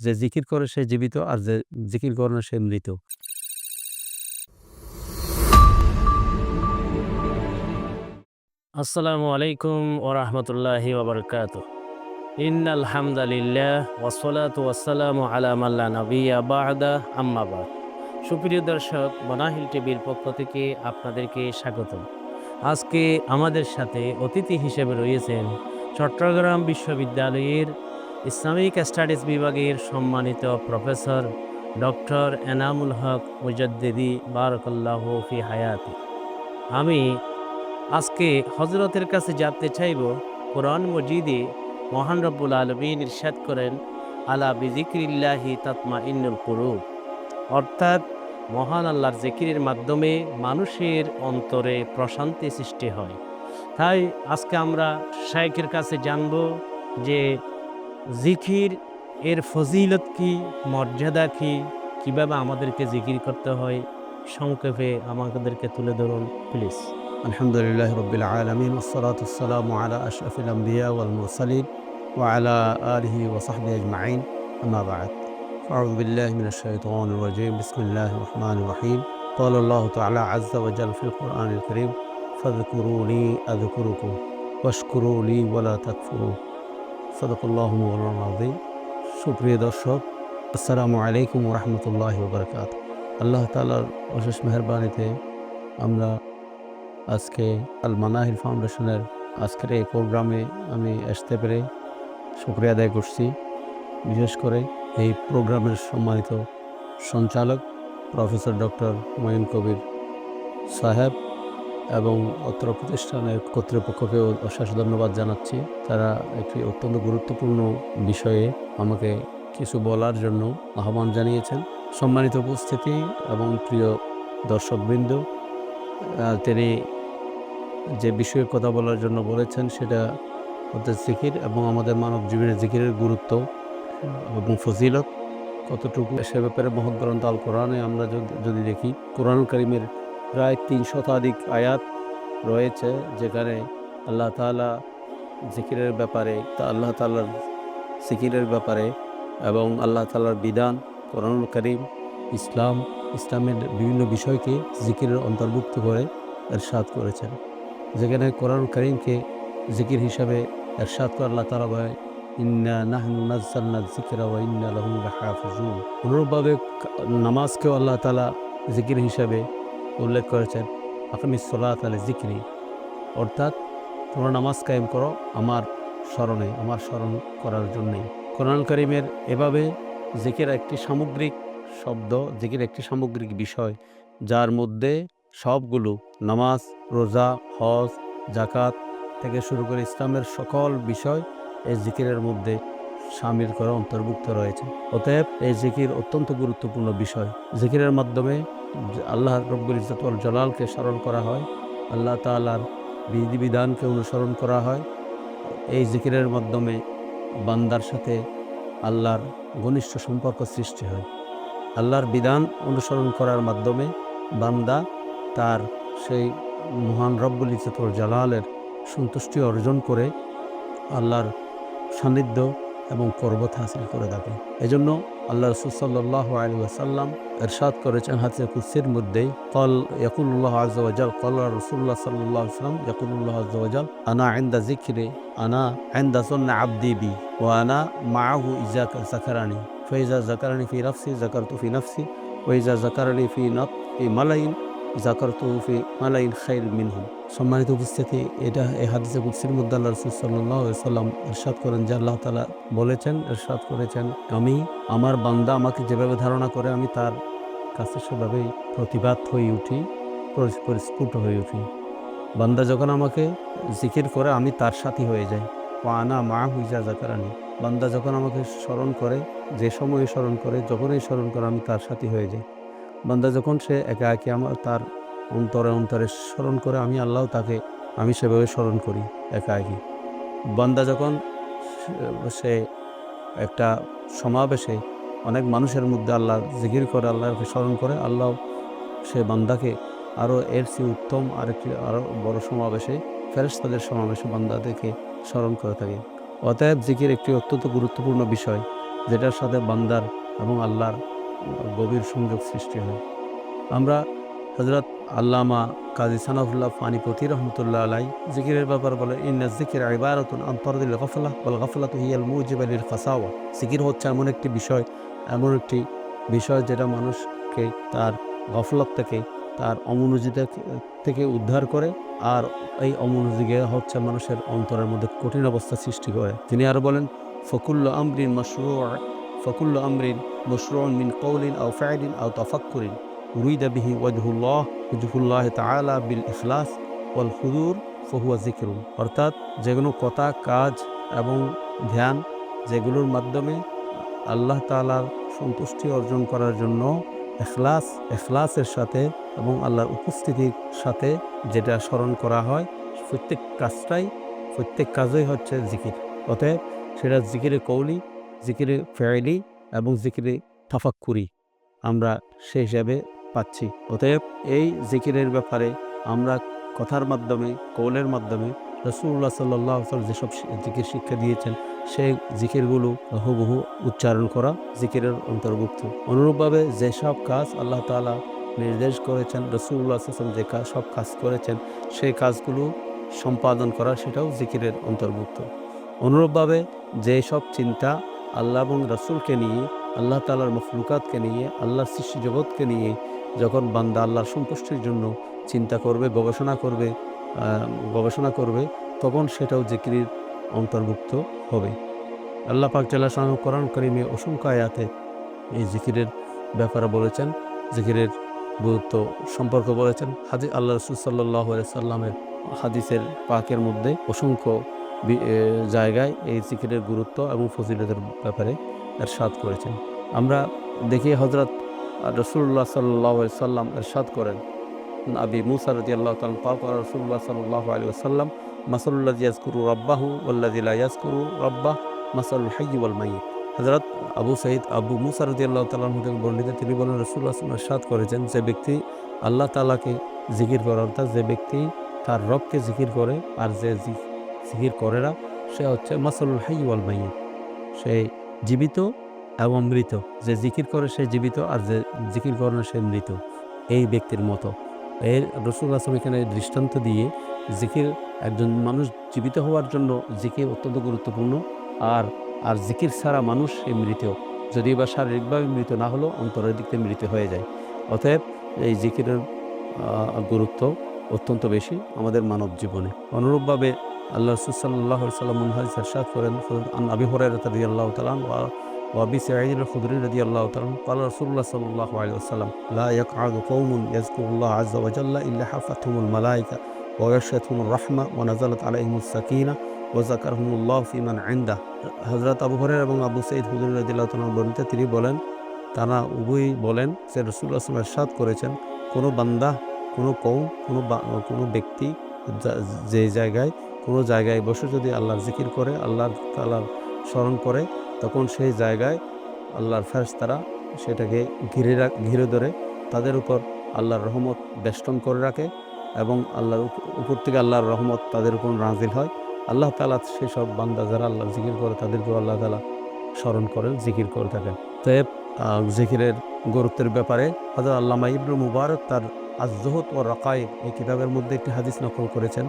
যে জিকির করে সে জীবিত আর যে জিকির করে না সে মৃত। আসসালামু আলাইকুম ও রহমতুল্লাহি ওবরকাত ইন্নাল হামদালিল্লাহ ওয়াসসালাতু ওয়াসসালামু আলা মাল্লা নবিয়া বাদা আম্মাবাদ সুপ্রিয় দর্শক বনাহিল টিভির পক্ষ থেকে আপনাদেরকে স্বাগত আজকে আমাদের সাথে অতিথি হিসেবে রয়েছেন চট্টগ্রাম বিশ্ববিদ্যালয়ের ইসলামিক স্টাডিজ বিভাগের সম্মানিত প্রফেসর ডক্টর এনামুল হক মুজদ্দিদি বারকাল্লাহ ফি হায়াতি। আমি আজকে হজরতের কাছে জানতে চাইব, কোরআন মজিদে মহান রব্বুল আলমিন ইরশাদ করেন, আলা বিজিক্রিল্লাহি তাতমা ইন্নুল কুরুব অর্থাৎ মহান আল্লাহর জিকিরের মাধ্যমে মানুষের অন্তরে প্রশান্তি সৃষ্টি হয়। তাই আজকে আমরা শাইখের কাছে জানব যে জিকির এর ফজিলত কি মর্যাদা কি কিভাবে আমাদেরকে জিকির করতে হয় সংক্ষেপে আমাদেরকে তুলে ধরুন প্লিজ الحمد لله رب العالمين والصلاة والسلام على أشرف الأنبياء والمرسلين وعلى آله وصحبه أجمعين أما بعد أعوذ بالله من الشيطان الرجيم بسم الله الرحمن الرحيم قال الله تعالى عز وجل في القرآن الكريم فاذكروني أذكركم واشكروا لي ولا تكفروا সদকুল্লাহ আলম সুপ্রিয় দর্শক, আসসালামু আলাইকুম রহমতুল্লাহ বরকাত আল্লাহ তালার অশেষ মেহরবানিতে আমরা আজকে আল মানাহির ফাউন্ডেশনের আজকের এই প্রোগ্রামে আমি আসতে পেরে সুক্রিয়া আদায় করছি। বিশেষ করে এই প্রোগ্রামের সম্মানিত সঞ্চালক প্রফেসর ডক্টর মঈন কবির সাহেব। এবং অত্র প্রতিষ্ঠানের কর্তৃপক্ষকেও অশেষ ধন্যবাদ জানাচ্ছি। তারা একটি অত্যন্ত গুরুত্বপূর্ণ বিষয়ে আমাকে কিছু বলার জন্য আহ্বান জানিয়েছেন। সম্মানিত উপস্থিতি এবং প্রিয় দর্শকবৃন্দ তিনি যে বিষয়ে কথা বলার জন্য বলেছেন সেটা হচ্ছে জিকির এবং আমাদের মানব জীবনে জিকিরের গুরুত্ব এবং ফজিলত কতটুকু, সে ব্যাপারে মহৎ গ্রন্থ আল কোরআনে আমরা যদি দেখি, কোরআন করিমের প্রায় তিন শতাধিক আয়াত রয়েছে যেখানে আল্লাহ তাআলা জিকিরের ব্যাপারে, তা আল্লাহ তাআলার জিকিরের ব্যাপারে এবং আল্লাহ তাআলার বিধান, কোরআনুল করিম, ইসলাম, ইসলামের বিভিন্ন বিষয়কে জিকিরের অন্তর্ভুক্ত করে এরশাদ করেছেন। যেখানে কোরআন করিমকে জিকির হিসাবে এরশাদ করে আল্লাহ তালা লাহু অনুরূপভাবে নামাজকেও আল্লাহ তালা জিকির হিসাবে উল্লেখ করেছেন আকামি সোলাত আলী জিকিরি। অর্থাৎ তোমরা নামাজ কায়েম করো আমার স্মরণে, আমার স্মরণ করার জন্যেই কোরআন করিমের এভাবে জিকির একটি সামগ্রিক শব্দ, জিকির একটি সামগ্রিক বিষয়, যার মধ্যে সবগুলো নামাজ, রোজা, হজ জাকাত থেকে শুরু করে ইসলামের সকল বিষয় এই জিকিরের মধ্যে সামিল করে অন্তর্ভুক্ত রয়েছে। অতএব এই জিকির অত্যন্ত গুরুত্বপূর্ণ বিষয়। জিকিরের মাধ্যমে আল্লাহ রব্বুল ইজ্জতুল জলালকে স্মরণ করা হয়, আল্লাহ তাআলার বিধিবিধানকে অনুসরণ করা হয়। এই জিকিরের মাধ্যমে বান্দার সাথে আল্লাহর ঘনিষ্ঠ সম্পর্ক সৃষ্টি হয়। আল্লাহর বিধান অনুসরণ করার মাধ্যমে বান্দা তার সেই মহান রব্বুল ইজ্জতুল জালালের সন্তুষ্টি অর্জন করে আল্লাহর সান্নিধ্য এবং পর্বত হাসিল করে থাকে। এজন্য আল্লাহ রসুল সাল্লাহ আলী ওয়াসাল্লাম এরশাদ করেছেন হাতে কুসির মধ্যেই কল ইয়াকুল্লাহ আজওয়াজাল কল রসুল্লাহ সাল্লাহ সাল্লাম ইয়াকুল্লাহ আজওয়াজাল আনা আইন্দা জিকিরে আনা আইন্দা সন্না আব্দি বি ও আনা মাহু ইজা জাকারানি ফৈজা জাকারানি ফি নফসি জাকারতু ফি নফসি ওইজা জাকারানি ফি নফ ফি মালাইন জাকারতু ফি মালাইন খাইর মিনহু। সম্মানিত উপস্থিতি, এটা এই হাদিসে কুৎসির মধ্যে আল্লাহ রসুল সাল্লাম এরশাদ করেন যে আল্লাহ তালা বলেছেন এরশাদ করেছেন, আমি, আমার বান্দা আমাকে যেভাবে ধারণা করে, আমি তার কাছে সেভাবেই প্রতিবাদ হয়ে উঠি পরিস্ফুট হয়ে উঠি। বান্দা যখন আমাকে জিকির করে, আমি তার সাথী হয়ে যাই। আনা মা হুইজা জাকারানি বান্দা যখন আমাকে স্মরণ করে, যে সময়ে স্মরণ করে, যখনই স্মরণ করে, আমি তার সাথী হয়ে যাই। বান্দা যখন সে একা একে আমার, তার অন্তরে অন্তরে স্মরণ করে আমি আল্লাহ তাকে আমি সেভাবে স্মরণ করি একা একই বান্দা যখন সে- একটা সমাবেশে অনেক মানুষের মধ্যে আল্লাহ জিকির করে, আল্লাহকে স্মরণ করে, আল্লাহ সে বান্দাকে আরও এর চেয়ে উত্তম আরেকটি আরও বড় সমাবেশে, ফেরেশতাদের সমাবেশে বান্দাদেরকে স্মরণ করে থাকে। অতএব জিকির একটি অত্যন্ত গুরুত্বপূর্ণ বিষয়, যেটার সাথে বান্দার এবং আল্লাহর গভীর সংযোগ সৃষ্টি হয়। আমরা হজরত আল্লামা কাজী সানাফুল্লাহ ফানিপতি রহমতুল্লাহ আলাই জিকিরের ব্যাপার বলে, ইন্না জিকির ইবারতুন আন্তরদিল গফলা বল গফলা তো হিয়াল মুজিবালির ফাসাওয়া। জিকির হচ্ছে এমন একটি বিষয়, এমন একটি বিষয় যেটা মানুষকে তার গফলত থেকে, তার অমনোযোগিতা থেকে উদ্ধার করে, আর এই অমনোযোগে হচ্ছে মানুষের অন্তরের মধ্যে কঠিন অবস্থা সৃষ্টি করে। তিনি আরও বলেন, ফকুল্ল আমরিন মশরু ফকুল্ল আমরিন মশরু মিন কৌলিন আও ফাইলিন আও তফাক্কুরিন, উরিদ বিহি ওয়াজহুল্লাহ। ওয়াজহুল্লাহ তাআলা বিল ইখলাস ওয়াল ফহুয়া জিকরুন অর্থাৎ যেগুলো কথা, কাজ এবং ধ্যান যেগুলোর মাধ্যমে আল্লাহ তাআলার সন্তুষ্টি অর্জন করার জন্য এখলাস এখলাসের সাথে এবং আল্লাহর উপস্থিতির সাথে যেটা স্মরণ করা হয়, প্রত্যেক কাজটাই, প্রত্যেক কাজই হচ্ছে জিকির অতএব সেটা জিকিরে কৌলি জিকিরে ফেয়ালি এবং জিকিরে তাফাক্কুরি। আমরা সেই হিসাবে পাচ্ছি। অতএব এই জিকিরের ব্যাপারে আমরা কথার মাধ্যমে, কৌলের মাধ্যমে রসুল্লাহ সাল্লাহ যেসব জিকির শিক্ষা দিয়েছেন, সেই জিকিরগুলো হুবহু উচ্চারণ করা জিকিরের অন্তর্ভুক্ত। অনুরূপভাবে যেসব কাজ আল্লাহ তাআলা নির্দেশ করেছেন রসুল্লাহ আসলাম যে কাজ সব কাজ করেছেন, সেই কাজগুলো সম্পাদন করা সেটাও জিকিরের অন্তর্ভুক্ত। অনুরূপভাবে যেসব চিন্তা আল্লাহ এবং রসুলকে নিয়ে আল্লাহ তালার মখলুকাতকে নিয়ে, আল্লাহর সৃষ্টি জগৎকে নিয়ে যখন বান্দা আল্লাহর সন্তুষ্টির জন্য চিন্তা করবে, গবেষণা করবে গবেষণা করবে, তখন সেটাও জিকিরের অন্তর্ভুক্ত হবে। আল্লাহ পাক জাল্লাহ শাহ কোরআন করিমে অসংখ্য আয়াতে এই জিকিরের ব্যাপারে বলেছেন, জিকিরের গুরুত্ব সম্পর্ক বলেছেন। হাজি আল্লাহ রসুল সাল্লাহ সাল্লামের হাদিসের পাকের মধ্যে অসংখ্য জায়গায় এই জিকিরের গুরুত্ব এবং ফজিলতের ব্যাপারে এরশাদ করেছেন। আমরা দেখি হজরত রসুল্লাহ সাল্লাহ সাল্লাম এরশাদ করেন। আবি মুসা রদি আল্লাহ তালন পাক রসুল্লাহ সাল্লাহ আলী আসাল্লাম মাসাল্লাহ ইয়াজকুরু রব্বাহু ওল্লাদিল্লা ইয়াজকুরু রব্বাহ মাসাল হাই ওয়াল মাইয়িত। হজরত আবু সঈদ, আবু মুসা রদি আল্লাহ তালাহ থেকে বর্ণিত, তিনি বলেন রসুল্লাহ সাদ করেছেন, যে ব্যক্তি আল্লাহ তালাকে জিকির করে, অর্থাৎ যে ব্যক্তি তার রবকে জিকির করে আর যে জিকির করে না, সে হচ্ছে মাসালুল হাই ওয়াল মাইয়িত। সে জীবিত এবং মৃত। যে জিকির করে সে জীবিত আর যে জিকির করে না সে মৃত। এই ব্যক্তির মতো। এর রসুল আসলাম এখানে দৃষ্টান্ত দিয়ে জিকির একজন মানুষ জীবিত হওয়ার জন্য জিকির অত্যন্ত গুরুত্বপূর্ণ। আর আর জিকির ছাড়া মানুষ সে মৃত। যদি বা শারীরিকভাবে মৃত না হলেও অন্তরের দিক থেকে মৃত হয়ে যায়। অতএব এই জিকিরের গুরুত্ব অত্যন্ত বেশি আমাদের মানব জীবনে। অনুরূপভাবে আল্লাহ রসুল্লাহ সাল্লাম মনহাজ সাদ করেন আন আবি হরাই রদি আল্লাহ তালাম ওয়াবি সাইদুল খুদরি রদি আল্লাহ তালাম কাল রসুল্লাহ সাল্লাহ আলাইসাল্লাম লা ইয়াক আগ কৌমুন ইয়াজকুল্লাহ আজ ওয়াজাল্লা ইল্লা হাফাতুমুল মালাইকা ওয়াশাতুম রহমা ওয়ানাজালত আলাইহমুল সাকিনা ওয়াজাকারহমুল্লাহ ফিমান আইন্দা হজরত আবু হরের এবং আবু সঈদ হুদুর রদিল্লাহ তালাম বর্ণিতে তিনি বলেন, তারা উভয়ই বলেন যে রসুল্লাহ সাল্লাম সাদ করেছেন, কোনো বান্দা, কোনো কৌম কোনো কোনো ব্যক্তি যে জায়গায় কোনো জায়গায় বসে যদি আল্লাহর জিকির করে, আল্লাহ তাআলার স্মরণ করে, তখন সেই জায়গায় আল্লাহর ফেরেশতারা সেটাকে ঘিরে ঘিরে ধরে তাদের উপর আল্লাহর রহমত বেষ্টন করে রাখে এবং আল্লাহর উপ- উপর থেকে আল্লাহর রহমত তাদের উপর নাজিল হয়। আল্লাহ তালা সেসব বান্দা যারা আল্লাহ জিকির করে তাদেরকেও আল্লাহ তালা স্মরণ করেন, জিকির করে থাকেন। তয়েব জিকিরের গুরুত্বের ব্যাপারে হজরত আল্লামা ইবনু মুবারক তার আজহত ও রকায় এই কিতাবের মধ্যে একটি হাদিস নকল করেছেন।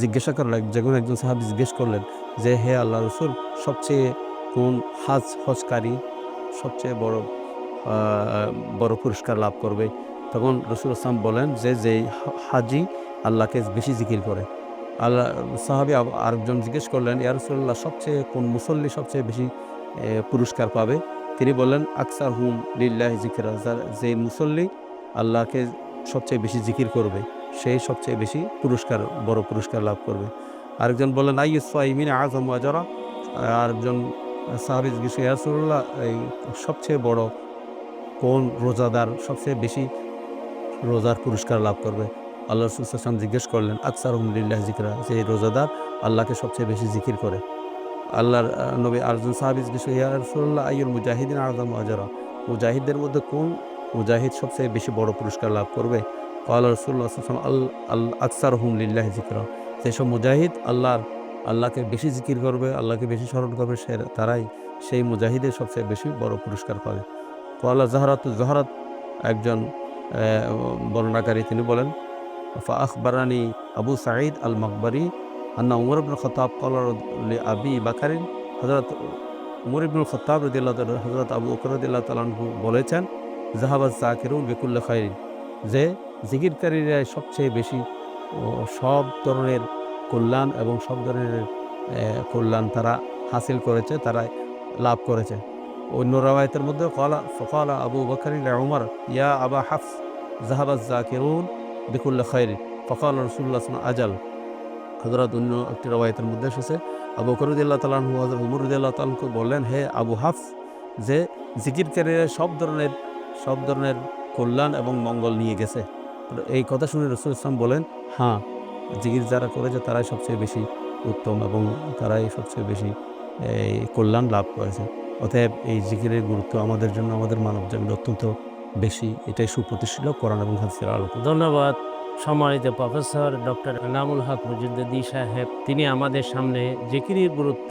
জিজ্ঞাসা করলেন যখন একজন সাহাবি জিজ্ঞেস করলেন যে, হে আল্লাহ রসুল, সবচেয়ে কোন হাজ হজকারী সবচেয়ে বড় বড় পুরস্কার লাভ করবে? তখন রসুল আসলাম বলেন যে, যেই হাজি আল্লাহকে বেশি জিকির করে। আল্লাহ, সাহাবি আরেকজন জিজ্ঞেস করলেন, ইয়া রসুল্লাহ সবচেয়ে কোন মুসল্লি সবচেয়ে বেশি পুরস্কার পাবে? তিনি বললেন আকসার হুম লিল্লাহ জিকির যে মুসল্লি আল্লাহকে সবচেয়ে বেশি জিকির করবে। সেই সবচেয়ে বেশি পুরস্কার, বড় পুরস্কার লাভ করবে। আরেকজন বললেন আই সাইমিন আজম আজরা আরেকজন সাহাবি জিজ্ঞেস ইয়াসুল্লাহ এই সবচেয়ে বড় কোন রোজাদার সবচেয়ে বেশি রোজার পুরস্কার লাভ করবে? আল্লাহ রসুলাম জিজ্ঞেস করলেন আকসার উমদুল্লাহ জিকরা যে রোজাদার আল্লাহকে সবচেয়ে বেশি জিকির করে। আল্লাহর নবী আর্জুন সাহাবি জিজ্ঞেস ইয়া রসুল্লাহ আইয়ুল মুজাহিদিন আজম আজরা মুজাহিদদের মধ্যে কোন মুজাহিদ সবচেয়ে বেশি বড় পুরস্কার লাভ করবে? আল্লাহ রসুল্লাহ আসলাম আল আল আকসার হুমলিল্লাহ জিকরা যেসব মুজাহিদ আল্লাহর, আল্লাহকে বেশি জিকির করবে, আল্লাহকে বেশি স্মরণ করবে, সে তারাই সেই মুজাহিদের সবচেয়ে বেশি বড় পুরস্কার পাবে। আল্লাহ জাহরাত জাহরাত একজন বর্ণনাকারী তিনি বলেন ফা আখবরানি আবু সাঈদ আল মকবরি আন্না উমর ইবনুল খতাব কলার আবি বাকারিন। হজরত উমর ইবনুল খতাব রদিল্লাহ হজরত আবু বকর রদিল্লাহ তালানহু বলেছেন জাহাবাজ জাকিরুল বিকুল্লা খাইরিন। যে জিকিরকারীরা সবচেয়ে বেশি সব ধরনের কল্যাণ এবং সব ধরনের কল্যাণ তারা হাসিল করেছে, তারা লাভ করেছে। অন্য রাওয়ায়তের মধ্যে কলা ফকালা আবু বকরিন উমর, ইয়া আবা হাফস জাহাবাজ জাকিরুন বিকুল্লা খাইরিন ফকাল রসুল্লাহ আজাল হজরত অন্য একটি রবায়তের মধ্যে এসেছে। আবু করুদুল্লাহ তালাহু হজরত উমরুদ্দাহ তালকে বললেন, হে আবু হাফস, যে জিকিরকারীরা সব ধরনের সব ধরনের কল্যাণ এবং মঙ্গল নিয়ে গেছে। এই কথা শুনে রসুল ইসলাম বলেন হ্যাঁ জিকির যারা করেছে তারাই সবচেয়ে বেশি উত্তম এবং তারাই সবচেয়ে বেশি, এই কল্যাণ লাভ করেছে। অতএব এই জিকিরের গুরুত্ব আমাদের জন্য, আমাদের মানব জীবনে অত্যন্ত বেশি। এটাই সুপ্রতিষ্ঠিত কোরআন এবং হাদিসের আলোকে। ধন্যবাদ। সম্মানিত প্রফেসর ডক্টর এনামুল হক মুজিদ্দি সাহেব, তিনি আমাদের সামনে জিকিরের গুরুত্ব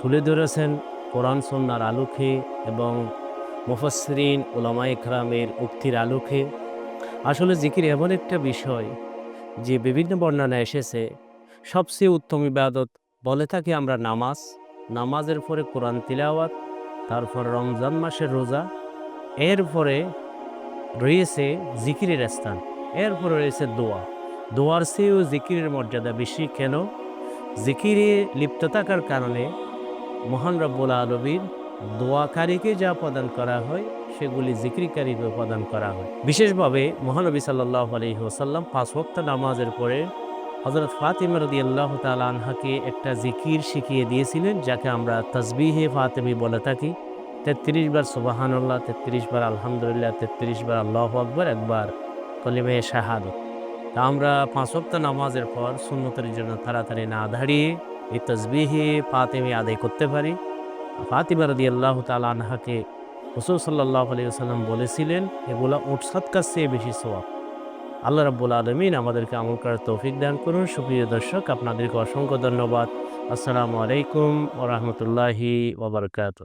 তুলে ধরেছেন কোরআন সন্ন্যার আলোকে এবং মুফসরিন ওলামা ইকরামের উক্তির আলোকে। আসলে জিকির এমন একটা বিষয় যে বিভিন্ন বর্ণনা এসেছে, সবচেয়ে উত্তম ইবাদত বলে থাকি আমরা নামাজ, নামাজের পরে কোরআন তিলাওয়াত, তারপর রমজান মাসের রোজা এরপরে রয়েছে জিকিরের স্থান এরপরে রয়েছে দোয়া। দোয়ার চেয়েও জিকিরের মর্যাদা বেশি কেন? জিকিরে লিপ্ত থাকার কারণে মহান রব্বুল আলবীর দোয়াকারীকে যা প্রদান করা হয়, সেগুলি জিক্রিকারীকে প্রদান করা হয়। বিশেষভাবে মহানবী সাল্লাহ আলহি ওসাল্লাম পাঁচ ওয়াক্ত নামাজের পরে হজরত ফাতিমা রদি আল্লাহ তাল আনহাকে একটা জিকির শিখিয়ে দিয়েছিলেন, যাকে আমরা তসবিহে ফাতেমি বলে থাকি। তেত্রিশ বার সুবাহানুল্লাহ, তেত্রিশ বার আলহামদুলিল্লাহ, তেত্রিশ বার আল্লাহ আকবর, একবার কলিমে শাহাদত। তা আমরা পাঁচ ওয়াক্ত নামাজের পর সুন্নতের জন্য তাড়াতাড়ি না দাঁড়িয়ে এই তসবিহে ফাতেমি আদায় করতে পারি। ফাতিমা রদি আল্লাহ তাল আনহাকে সাল্লাহ আলী আসাল্লাম বলেছিলেন এগুলা উঠ সৎকার চেয়ে বেশি সোয়াব আল্লাহ রাব্বুল আলমিন আমাদেরকে আমল করার তৌফিক দান করুন। সুপ্রিয় দর্শক, আপনাদেরকে অসংখ্য ধন্যবাদ। আসসালামু আলাইকুম ওরহমতুল্লাহি ওবরকাত